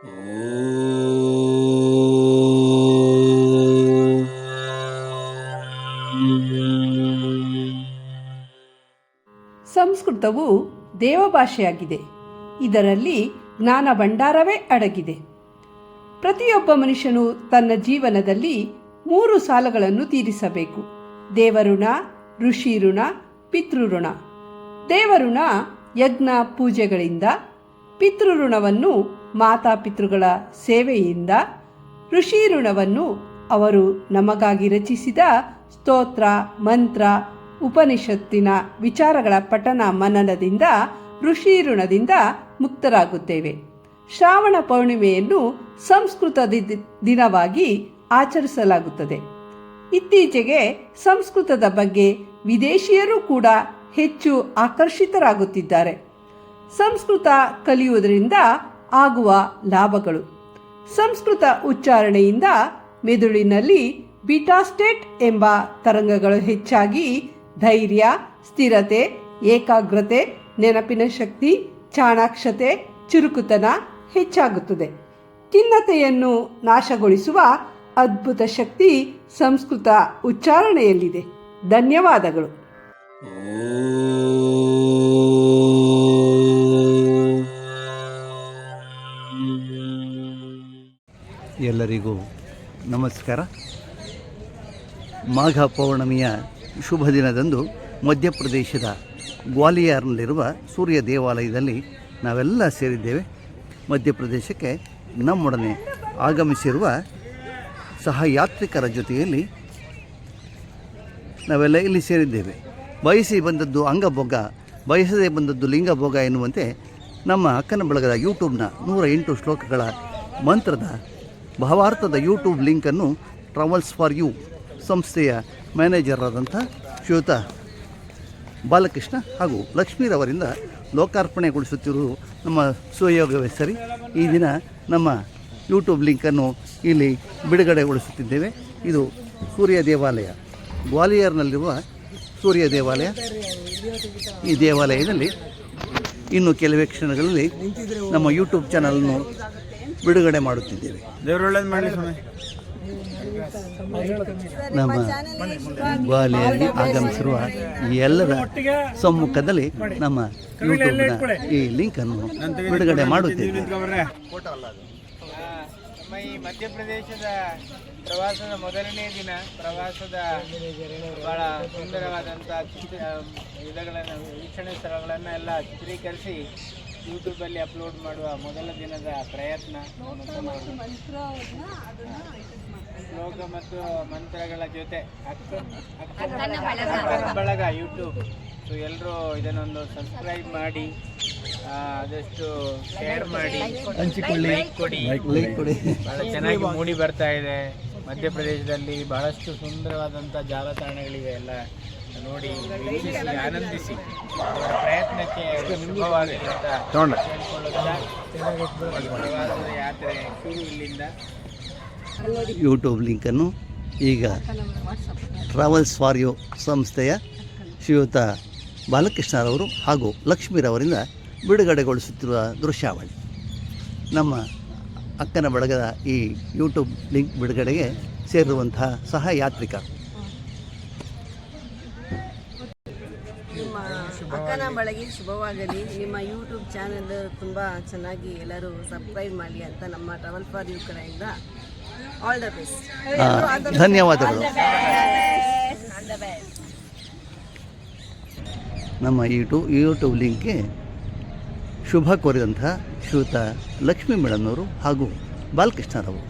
ಸಂಸ್ಕೃತವು ದೇವಭಾಷೆಯಾಗಿದೆ. ಇದರಲ್ಲಿ ಜ್ಞಾನ ಭಂಡಾರವೇ ಅಡಗಿದೆ. ಪ್ರತಿಯೊಬ್ಬ ಮನುಷ್ಯನು ತನ್ನ ಜೀವನದಲ್ಲಿ ಮೂರು ಸಾಲಗಳನ್ನು ತೀರಿಸಬೇಕು. ದೇವಋಣ ಋಷಿ ಋಣ ಪಿತೃಋಣ. ದೇವಋಣ ಯಜ್ಞ, ಪೂಜೆಗಳಿಂದ ಪಿತೃಋಣವನ್ನು ಮಾತಾಪಿತೃಗಳ ಸೇವೆಯಿಂದ ಋಷಿ ಋಣವನ್ನು ಅವರು ನಮಗಾಗಿ ರಚಿಸಿದ ಸ್ತೋತ್ರ, ಮಂತ್ರ, ಉಪನಿಷತ್ತಿನ ವಿಚಾರಗಳ ಪಠನ ಮನನದಿಂದ ಋಷಿ ಋಣದಿಂದ ಮುಕ್ತರಾಗುತ್ತೇವೆ. ಶ್ರಾವಣ ಪೌರ್ಣಿಮೆಯನ್ನು ಸಂಸ್ಕೃತ ದಿನವಾಗಿ ಆಚರಿಸಲಾಗುತ್ತದೆ. ಇತ್ತೀಚೆಗೆ ಸಂಸ್ಕೃತದ ಬಗ್ಗೆ ವಿದೇಶಿಯರು ಕೂಡ ಹೆಚ್ಚು ಆಕರ್ಷಿತರಾಗುತ್ತಿದ್ದಾರೆ. ಸಂಸ್ಕೃತ ಕಲಿಯುವುದರಿಂದ ಆಗುವ ಲಾಭಗಳು. ಸಂಸ್ಕೃತ ಉಚ್ಚಾರಣೆಯಿಂದ ಮೆದುಳಿನಲ್ಲಿ ಬಿಟಾಸ್ಟೇಟ್ ಎಂಬ ತರಂಗಗಳು ಹೆಚ್ಚಾಗಿ ಧೈರ್ಯ, ಸ್ಥಿರತೆ, ಏಕಾಗ್ರತೆ, ನೆನಪಿನ ಶಕ್ತಿ, ಚಾಣಾಕ್ಷತೆ, ಚುರುಕುತನ ಹೆಚ್ಚಾಗುತ್ತದೆ. ಖಿನ್ನತೆಯನ್ನು ನಾಶಗೊಳಿಸುವ ಅದ್ಭುತ ಶಕ್ತಿ ಸಂಸ್ಕೃತ ಉಚ್ಚಾರಣೆಯಲ್ಲಿದೆ. ಧನ್ಯವಾದಗಳು. ಎಲ್ಲರಿಗೂ ನಮಸ್ಕಾರ. ಮಾಘ ಪೌರ್ಣಮಿಯ ಶುಭ ದಿನದಂದು ಮಧ್ಯಪ್ರದೇಶದ ಗ್ವಾಲಿಯರ್ನಲ್ಲಿರುವ ಸೂರ್ಯ ದೇವಾಲಯದಲ್ಲಿ ನಾವೆಲ್ಲ ಸೇರಿದ್ದೇವೆ. ಮಧ್ಯಪ್ರದೇಶಕ್ಕೆ ನಮ್ಮೊಡನೆ ಆಗಮಿಸಿರುವ ಸಹಯಾತ್ರಿಕರ ಜೊತೆಯಲ್ಲಿ ನಾವೆಲ್ಲ ಇಲ್ಲಿ ಸೇರಿದ್ದೇವೆ. ಬಯಸಿ ಬಂದದ್ದು ಅಂಗಭೋಗ, ಬಯಸದೇ ಬಂದದ್ದು ಲಿಂಗಭೋಗ ಎನ್ನುವಂತೆ ನಮ್ಮ ಅಕ್ಕನ ಬಳಗದ ಯೂಟ್ಯೂಬ್ನ ನೂರ ಎಂಟು ಶ್ಲೋಕಗಳ ಮಂತ್ರದ ಭಾವಾರ್ಥದ ಯೂಟ್ಯೂಬ್ ಲಿಂಕನ್ನು ಟ್ರಾವೆಲ್ಸ್ ಫಾರ್ ಯು ಸಂಸ್ಥೆಯ ಮ್ಯಾನೇಜರ್ ಆದಂಥ ಬಾಲಕೃಷ್ಣ ಹಾಗೂ ಲಕ್ಷ್ಮೀರವರಿಂದ ಲೋಕಾರ್ಪಣೆಗೊಳಿಸುತ್ತಿರುವುದು ನಮ್ಮ ಸುಯೋಗವೇ ಸರಿ. ಈ ದಿನ ನಮ್ಮ ಯೂಟ್ಯೂಬ್ ಲಿಂಕನ್ನು ಇಲ್ಲಿ ಬಿಡುಗಡೆಗೊಳಿಸುತ್ತಿದ್ದೇವೆ. ಇದು ಸೂರ್ಯ ದೇವಾಲಯ. ಗ್ವಾಲಿಯರ್ನಲ್ಲಿರುವ ಸೂರ್ಯ ದೇವಾಲಯ. ಈ ದೇವಾಲಯದಲ್ಲಿ ಇನ್ನು ಕೆಲವೇ ಕ್ಷಣಗಳಲ್ಲಿ ನಮ್ಮ ಯೂಟ್ಯೂಬ್ ಚಾನಲನ್ನು ಬಿಡುಗಡೆ ಮಾಡುತ್ತಿದ್ದೇವೆ. ನಮ್ಮ ಗ್ವಾಲಿಯಲ್ಲಿ ಆಗಮಿಸಿರುವ ಈ ಎಲ್ಲರ ಸಮ್ಮುಖದಲ್ಲಿ ನಮ್ಮ ಯೂಟ್ಯೂಬ್ನ ಈ ಲಿಂಕನ್ನು ಬಿಡುಗಡೆ ಮಾಡುತ್ತಿದ್ದೇವೆ. ನಮ್ಮ ಈ ಮಧ್ಯಪ್ರದೇಶದ ಪ್ರವಾಸದ ಮೊದಲನೇ ದಿನ ಪ್ರವಾಸದ ಬಹಳ ಸುಂದರವಾದಂಥ ಚಿತ್ರ ವಿಧಗಳನ್ನು ವೀಕ್ಷಣೆ ಸ್ಥಳಗಳನ್ನು ಎಲ್ಲ ಚಿತ್ರೀಕರಿಸಿ ಯೂಟ್ಯೂಬಲ್ಲಿ ಅಪ್ಲೋಡ್ ಮಾಡುವ ಮೊದಲ ದಿನದ ಪ್ರಯತ್ನ. ಶ್ಲೋಕ ಮತ್ತು ಮಂತ್ರಗಳ ಜೊತೆ ಅಕ್ಕನ ಬಳಗ. ಯೂಟ್ಯೂಬ್. ಸೊ ಎಲ್ಲರೂ ಇದನ್ನೊಂದು ಸಬ್ಸ್ಕ್ರೈಬ್ ಮಾಡಿ. ಆದಷ್ಟು ಶೇರ್ ಮಾಡಿ ಹಂಚಿಕೊಳ್ಳಿ. ಕೊಡಿ. ಲೈಕ್ ಕೊಡಿ. ಬಹಳ ಚೆನ್ನಾಗಿ ಮೂಡಿ ಬರ್ತಾ ಇದೆ. ಮಧ್ಯಪ್ರದೇಶದಲ್ಲಿ ಬಹಳಷ್ಟು ಸುಂದರವಾದಂಥ ಜಾಲತಾಣಗಳಿವೆ ಎಲ್ಲ. ನೋಡಿ ವೀಕ್ಷಿಸಿ ಆನಂದಿಸಿ. ಅವರ ಪ್ರಯತ್ನಕ್ಕೆ ಶುಭವಾಗಲಿ ಅಂತ ಯಾತ್ರೆ ಶುರು ಇಲ್ಲಿಂದ. ಯೂಟ್ಯೂಬ್ ಲಿಂಕನ್ನು ಈಗ ಟ್ರಾವೆಲ್ಸ್ ಫಾರ್ ಯು ಸಂಸ್ಥೆಯ ಶ್ರೀಯುತ ಬಾಲಕೃಷ್ಣರವರು ಹಾಗೂ ಲಕ್ಷ್ಮೀರವರಿಂದ ಬಿಡುಗಡೆಗೊಳಿಸುತ್ತಿರುವ ದೃಶ್ಯಾವಳಿ. ನಮ್ಮ ಅಕ್ಕನ ಬಳಗದ ಈ ಯೂಟ್ಯೂಬ್ ಲಿಂಕ್ ಬಿಡುಗಡೆಗೆ ಸೇರಿರುವಂತಹ ಸಹ ಯಾತ್ರಿಕ ನಿಮ್ಮ ಅಕ್ಕನ ಬಳಗಿ ಶುಭವಾಗಲಿ. ನಿಮ್ಮ ಯೂಟ್ಯೂಬ್ ಚಾನಲ್ ತುಂಬ ಚೆನ್ನಾಗಿ ಎಲ್ಲರೂ ಸಬ್ಸ್ಕ್ರೈಬ್ ಮಾಡಿ ಅಂತ ನಮ್ಮ ಟ್ರಾವೆಲ್ ಫಾರ್ ಯು ಕಡೆಯಿಂದ ಆಲ್ ದ ಬೆಸ್ಟ್ ಧನ್ಯವಾದಗಳು. ನಮ್ಮ ಯೂಟ್ಯೂಬ್ ಯೂಟ್ಯೂಬ್ ಲಿಂಕ್ಗೆ ಶುಭ ಕೋರಿದಂತಹ ಶ್ರೀಯುತ ಲಕ್ಷ್ಮೀ ಮೇಡಮ್ನವರು ಹಾಗೂ ಬಾಲಕೃಷ್ಣರವರು.